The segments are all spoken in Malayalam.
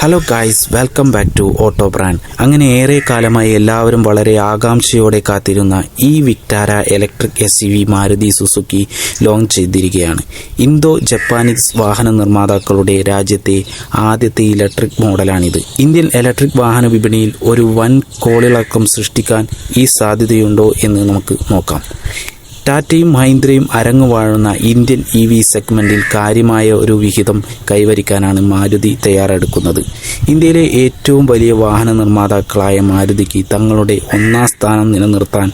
Hello guys welcome back to auto brand അങ്ങനെ ഏറെ കാലമായി എല്ലാവരും വളരെ ആകാംക്ഷയോടെ കാത്തിരുന്ന ഈ Vitara electric S V Maruti Suzuki launch ചെയ്തിരിക്കുകയാണ്. ഇന്തോ ജപ്പാനീസ് വാഹന നിർമ്മാതാക്കളുടെ രാജ്യത്തെ ആദ്യത്തെ ഇലക്ട്രിക് മോഡലാണിത്. ഇന്ത്യൻ ഇലക്ട്രിക് വാഹന വിപണിയിൽ ഒരു വൻ കോളിളക്കം സൃഷ്ടിക്കാൻ ഈ സാധ്യതയുണ്ടോ എന്ന് നമുക്ക് നോക്കാം. ടാറ്റയും മഹീന്ദ്രയും അരങ്ങു വാഴുന്ന ഇന്ത്യൻ ഇ വി സെഗ്മെന്റിൽ കാര്യമായ ഒരു വിഹിതം കൈവരിക്കാനാണ് മാരുതി തയ്യാറെടുക്കുന്നത്. ഇന്ത്യയിലെ ഏറ്റവും വലിയ വാഹന നിർമ്മാതാക്കളായ മാരുതിക്ക് തങ്ങളുടെ ഒന്നാം സ്ഥാനം നിലനിർത്താൻ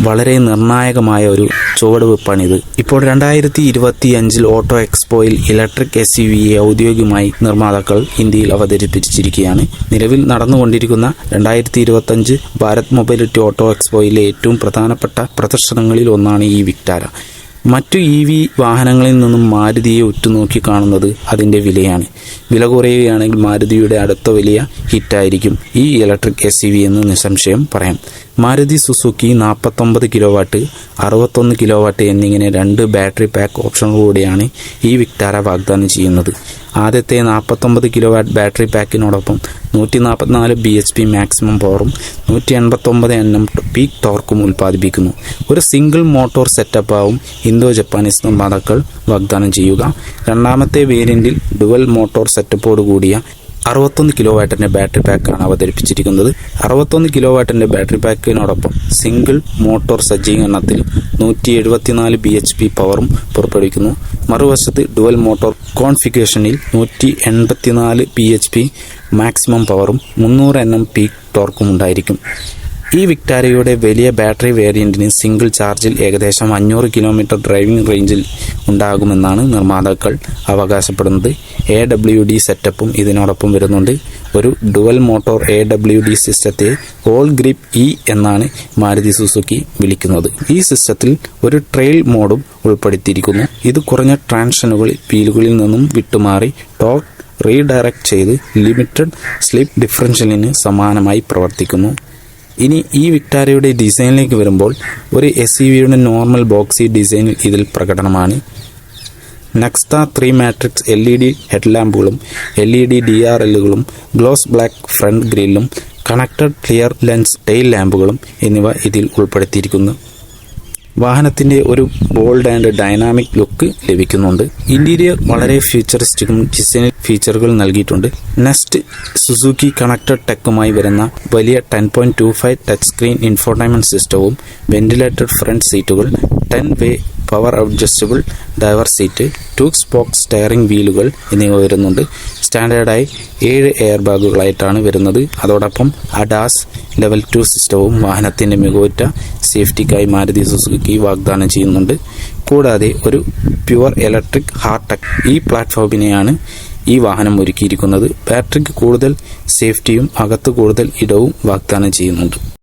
വളരെ നിർണായകമായ ഒരു ചുവടുവെപ്പാണിത്. ഇപ്പോൾ രണ്ടായിരത്തി ഇരുപത്തി അഞ്ചിൽ ഓട്ടോ എക്സ്പോയിൽ ഇലക്ട്രിക് എസ് യു വിയെ ഔദ്യോഗികമായി നിർമ്മാതാക്കൾ ഇന്ത്യയിൽ അവതരിപ്പിച്ചിരിക്കുകയാണ്. നിലവിൽ നടന്നുകൊണ്ടിരിക്കുന്ന രണ്ടായിരത്തി ഇരുപത്തി അഞ്ച് ഭാരത് മൊബൈലിറ്റി ഓട്ടോ എക്സ്പോയിലെ ഏറ്റവും പ്രധാനപ്പെട്ട പ്രദർശനങ്ങളിൽ ഒന്നാണ് ഈ വിക്ടാര. മറ്റു ഇ വി വാഹനങ്ങളിൽ നിന്നും മാരുതിയെ ഉറ്റുനോക്കി കാണുന്നത് അതിന്റെ വിലയാണ്. വില കുറയുകയാണെങ്കിൽ മാരുതിയുടെ അടുത്ത വലിയ ഹിറ്റായിരിക്കും ഈ ഇലക്ട്രിക് എസ് വി എന്ന് നിസ്സംശയം പറയാം. മാരുതി സുസുക്കി നാൽപ്പത്തൊമ്പത് കിലോ വാട്ട് അറുപത്തൊന്ന് കിലോ വാട്ട് എന്നിങ്ങനെ രണ്ട് ബാറ്ററി പാക്ക് ഓപ്ഷനുകൂടിയാണ് ഈ വിക്ടാര വാഗ്ദാനം ചെയ്യുന്നത്. ആദ്യത്തെ നാൽപ്പത്തൊമ്പത് കിലോ വാട്ട് ബാറ്ററി പാക്കിനോടൊപ്പം നൂറ്റി നാൽപ്പത്തിനാല് ബി എച്ച് പി മാക്സിമം പവറും നൂറ്റി എൺപത്തൊമ്പത് എൻ എം പീക്ക് ടോർക്കും ഉൽപ്പാദിപ്പിക്കുന്നു. ഒരു സിംഗിൾ മോട്ടോർ സെറ്റപ്പാവും ഇന്തോ ജപ്പാനീസ് നിർമ്മാതാക്കൾ വാഗ്ദാനം ചെയ്യുക. രണ്ടാമത്തെ വേരിയന്റിൽ ഡുവൽ മോട്ടോർ സെറ്റപ്പോട് കൂടിയ അറുപത്തൊന്ന് കിലോ വാട്ടിന്റെ ബാറ്ററി പാക്കാണ് അവതരിപ്പിച്ചിരിക്കുന്നത്. അറുപത്തൊന്ന് കിലോ വാട്ടിന്റെ ബാറ്ററി പാക്കിനോടൊപ്പം സിംഗിൾ മോട്ടോർ സജ്ജീകരണത്തിൽ നൂറ്റി എഴുപത്തിനാല് ബി എച്ച് പി പവറും പുറപ്പെടുവിക്കുന്നു. മറുവശത്ത് ഡുവൽ മോട്ടോർ കോൺഫിഗറേഷനിൽ നൂറ്റി എൺപത്തിനാല് ബി എച്ച് പി മാക്സിമം പവറും മുന്നൂറ് എൻ എം പി ടോർക്കും ഉണ്ടായിരിക്കും. ഈ വിക്ടാരയുടെ വലിയ ബാറ്ററി വേരിയന്റിന് സിംഗിൾ ചാർജിൽ ഏകദേശം അഞ്ഞൂറ് കിലോമീറ്റർ ഡ്രൈവിംഗ് റേഞ്ചിൽ ഉണ്ടാകുമെന്നാണ് നിർമ്മാതാക്കൾ അവകാശപ്പെടുന്നത്. എ ഡബ്ല്യു ഡി സെറ്റപ്പും ഇതിനോടൊപ്പം വരുന്നുണ്ട്. ഒരു dual motor A W D സിസ്റ്റത്തെ ഓൾ ഗ്രിപ്പ് ഇ എന്നാണ് മാരുതി സുസുക്കി വിളിക്കുന്നത്. ഈ സിസ്റ്റത്തിൽ ഒരു ട്രെയിൽ മോഡും ഉൾപ്പെടുത്തിയിരിക്കുന്നു. ഇത് കുറഞ്ഞ ട്രാൻഷനുകൾ വീലുകളിൽ നിന്നും വിട്ടുമാറി ടോക്ക് റീഡയറക്ട് ചെയ്ത് ലിമിറ്റഡ് സ്ലിപ്പ് ഡിഫറൻഷ്യലിന് സമാനമായി പ്രവർത്തിക്കുന്നു. ഇനി ഈ വിക്ടാരയുടെ ഡിസൈനിലേക്ക് വരുമ്പോൾ ഒരു എസ് യു വിയുടെ നോർമൽ ബോക്സി ഡിസൈനിൽ ഇതിൽ പ്രകടനമാണ്. Next three matrix L E D ഹെഡ്ലാമ്പുകളും L E D D R എല്ലുകളും gloss black front ഗ്രില്ലും കണക്റ്റഡ് ക്ലിയർ ലെൻസ് ടെയിൽ ലാമ്പുകളും എന്നിവ ഇതിൽ ഉൾപ്പെടുത്തിയിരിക്കുന്നു. വാഹനത്തിന്റെ ഒരു ബോൾഡ് ആൻഡ് ഡൈനാമിക് ലുക്ക് ലഭിക്കുന്നുണ്ട്. ഇന്റീരിയർ വളരെ ഫ്യൂച്ചറിസ്റ്റിക്കും ഡിസൈൻ ഫീച്ചറുകൾ നൽകിയിട്ടുണ്ട്. നെക്സ്റ്റ് സുസുക്കി കണക്റ്റഡ് ടെക്കുമായി വരുന്ന വലിയ ten point two five touch screen infotainment സിസ്റ്റവും വെന്റിലേറ്റഡ് ഫ്രണ്ട് സീറ്റുകൾ ten way power adjustable driver seat two spoke steering വീലുകൾ എന്നിവ വരുന്നുണ്ട്. സ്റ്റാൻഡേർഡായി ഏഴ് എയർ ബാഗുകളായിട്ടാണ് വരുന്നത്. അതോടൊപ്പം അഡാസ് ലെവൽ ടു സിസ്റ്റവും വാഹനത്തിന്റെ മികവുറ്റ സേഫ്റ്റിക്കായി മാരുതി സുസുക്കി വാഗ്ദാനം ചെയ്യുന്നുണ്ട്. കൂടാതെ ഒരു പ്യുവർ ഇലക്ട്രിക് ഹാർട്ടക് ഈ പ്ലാറ്റ്ഫോമിനെയാണ് ഈ വാഹനം ഒരുക്കിയിരിക്കുന്നത്. ബാറ്ററിക്ക് കൂടുതൽ സേഫ്റ്റിയും അകത്ത് കൂടുതൽ ഇടവും വാഗ്ദാനം ചെയ്യുന്നുണ്ട്.